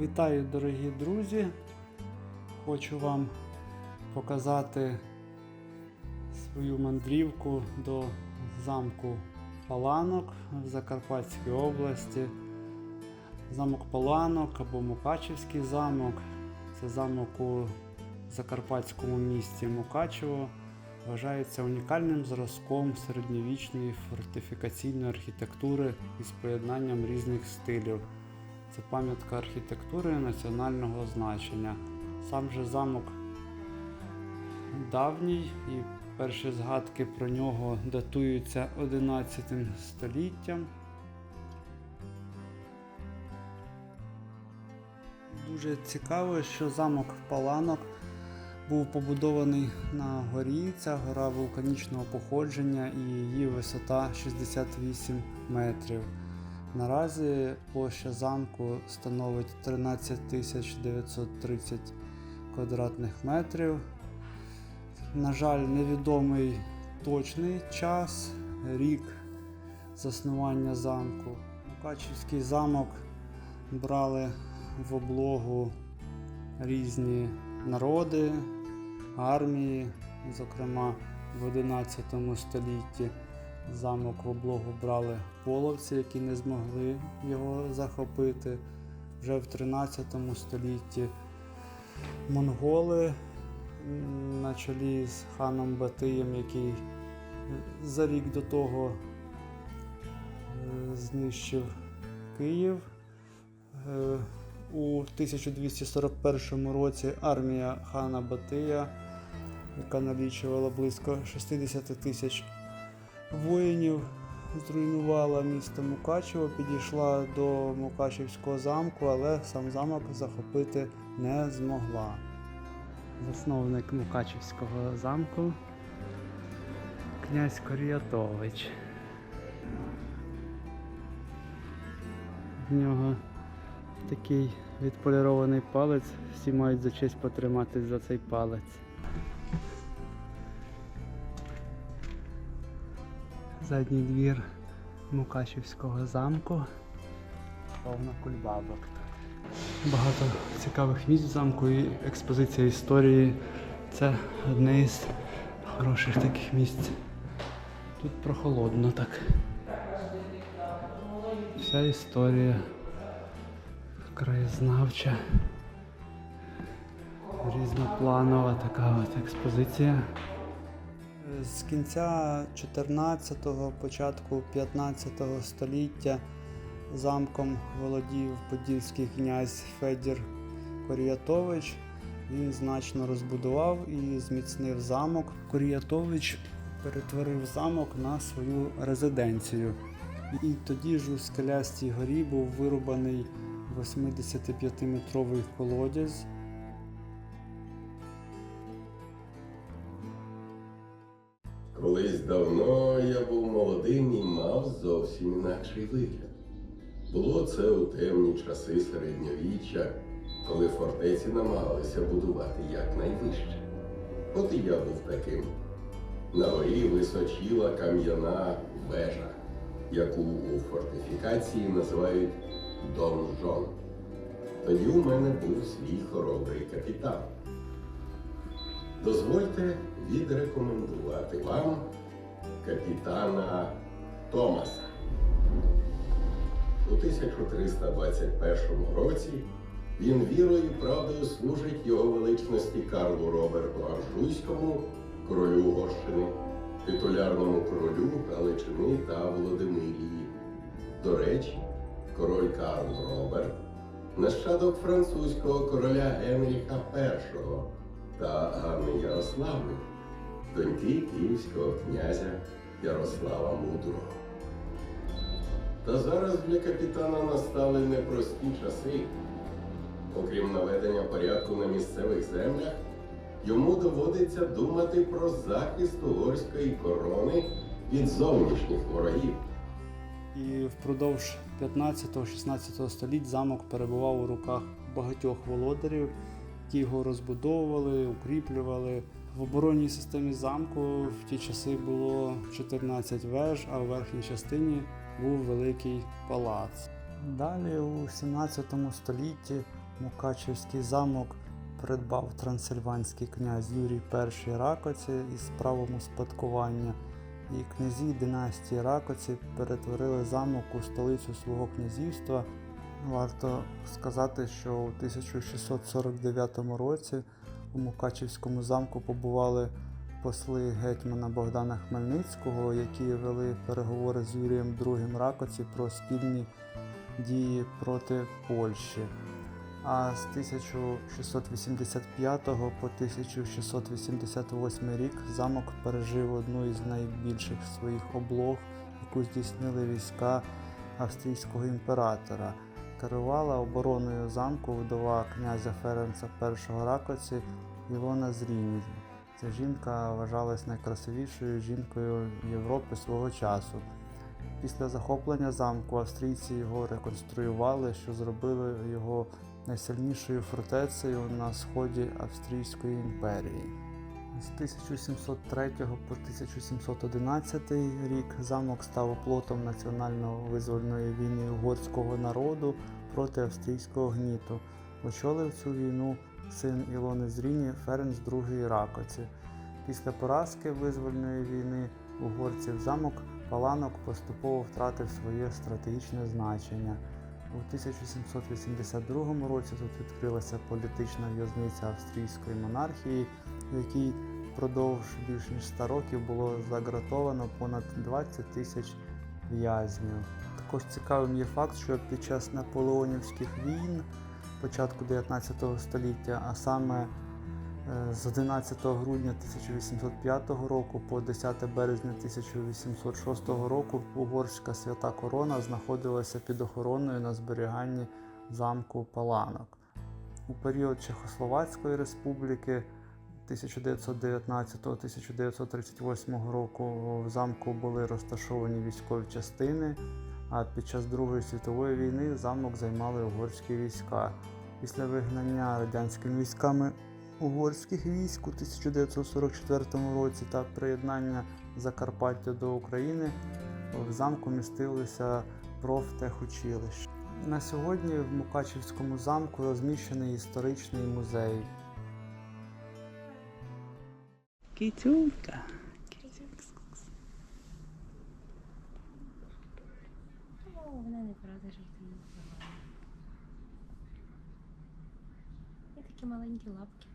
Вітаю, дорогі друзі! Хочу вам показати свою мандрівку до замку Паланок в Закарпатській області. Замок Паланок або Мукачівський замок. Це замок у закарпатському місті Мукачево. Вважається унікальним зразком середньовічної фортифікаційної архітектури із поєднанням різних стилів. Це пам'ятка архітектури національного значення. Сам же замок давній і перші згадки про нього датуються 11 століттям. Дуже цікаво, що замок Паланок був побудований на горі. Ця гора вулканічного походження і її висота 68 метрів. Наразі площа замку становить 13 930 квадратних метрів. На жаль, невідомий точний час, рік заснування замку. Мукачівський замок брали в облогу різні народи, армії, зокрема в 11 столітті. Замок в облогу брали половці, які не змогли його захопити. Вже в 13 столітті монголи на чолі з ханом Батиєм, який за рік до того е, знищив Київ. Е, У 1241 році армія хана Батия, яка налічувала близько 60 тисяч воїнів зруйнувала місто Мукачево, підійшла до Мукачевського замку, але сам замок захопити не змогла. Засновник Мукачевського замку князь Коріатович. В нього такий відполірований палець, всі мають за честь потриматись за цей палець. Задній двір Мукачівського замку. Повно кульбабок. Багато цікавих місць в замку і експозиція історії. Це одне із хороших таких місць. Тут прохолодно так. Вся історія краєзнавча. Різнопланова така от експозиція. З кінця 14-го, початку 15-го століття замком володів подільський князь Федір Коріатович. Він значно розбудував і зміцнив замок. Коріатович перетворив замок на свою резиденцію. І тоді ж у скелястій горі був вирубаний 85-метровий колодязь. Колись давно я був молодим і мав зовсім інакший вигляд. Було це у темні часи середньовіччя, коли фортеці намагалися будувати якнайвище. От і я був таким. На горі височіла кам'яна вежа, яку у фортифікації називають донжон. Тоді у мене був свій хоробрий капітан. Дозвольте відрекомендувати вам капітана Томаса. У 1321 році він вірою і правдою служить його величності Карлу Роберту Анжуйському, королю Угорщини, титулярному королю Галичини та Володимирії. До речі, король Карл Роберт, нащадок французького короля Генріха І та Ганни Ярославни, доньки київського князя Ярослава Мудрого. Та зараз для капітана настали непрості часи. Окрім наведення порядку на місцевих землях, йому доводиться думати про захист угорської корони від зовнішніх ворогів. І впродовж 15-16 століть замок перебував у руках багатьох володарів, які його розбудовували, укріплювали. В оборонній системі замку в ті часи було 14 веж, а в верхній частині був великий палац. Далі у 17 столітті Мукачівський замок придбав трансильванський князь Юрій І Ракоці із правом успадкування, і князі династії Ракоці перетворили замок у столицю свого князівства. Варто сказати, що у 1649 році у Мукачівському замку побували посли гетьмана Богдана Хмельницького, які вели переговори з Юрієм II Ракоці про спільні дії проти Польщі. А з 1685 по 1688 рік замок пережив одну із найбільших своїх облог, яку здійснили війська австрійського імператора. Керувала обороною замку вдова князя Ференца І Ракоці Ілона Зріні. Ця жінка вважалась найкрасивішою жінкою Європи свого часу. Після захоплення замку австрійці його реконструювали, що зробили його найсильнішою фортецею на сході Австрійської імперії. З 1703 по 1711 рік замок став оплотом національно-визвольної війни угорського народу проти австрійського гніту. Очолив цю війну син Ілони Зріні Ференц II Ракоці. Після поразки визвольної війни угорців замок Паланок поступово втратив своє стратегічне значення. У 1782 році тут відкрилася політична в'язниця австрійської монархії, в якій впродовж більш ніж 100 років було загратовано понад 20 тисяч в'язнів. Також цікавим є факт, що під час наполеонівських війн початку 19 століття, а саме е, з 11 грудня 1805 року по 10 березня 1806 року Угорська свята корона знаходилася під охороною на зберіганні замку Паланок. У період Чехословацької республіки 1919-1938 року в замку були розташовані військові частини, а під час Другої світової війни замок займали угорські війська. Після вигнання радянськими військами угорських військ у 1944 році та приєднання Закарпаття до України в замку містилися профтехучилища. На сьогодні в Мукачівському замку розміщений історичний музей. Кітюнька. Вона не правда ти не погано. Є такі маленькі лапки.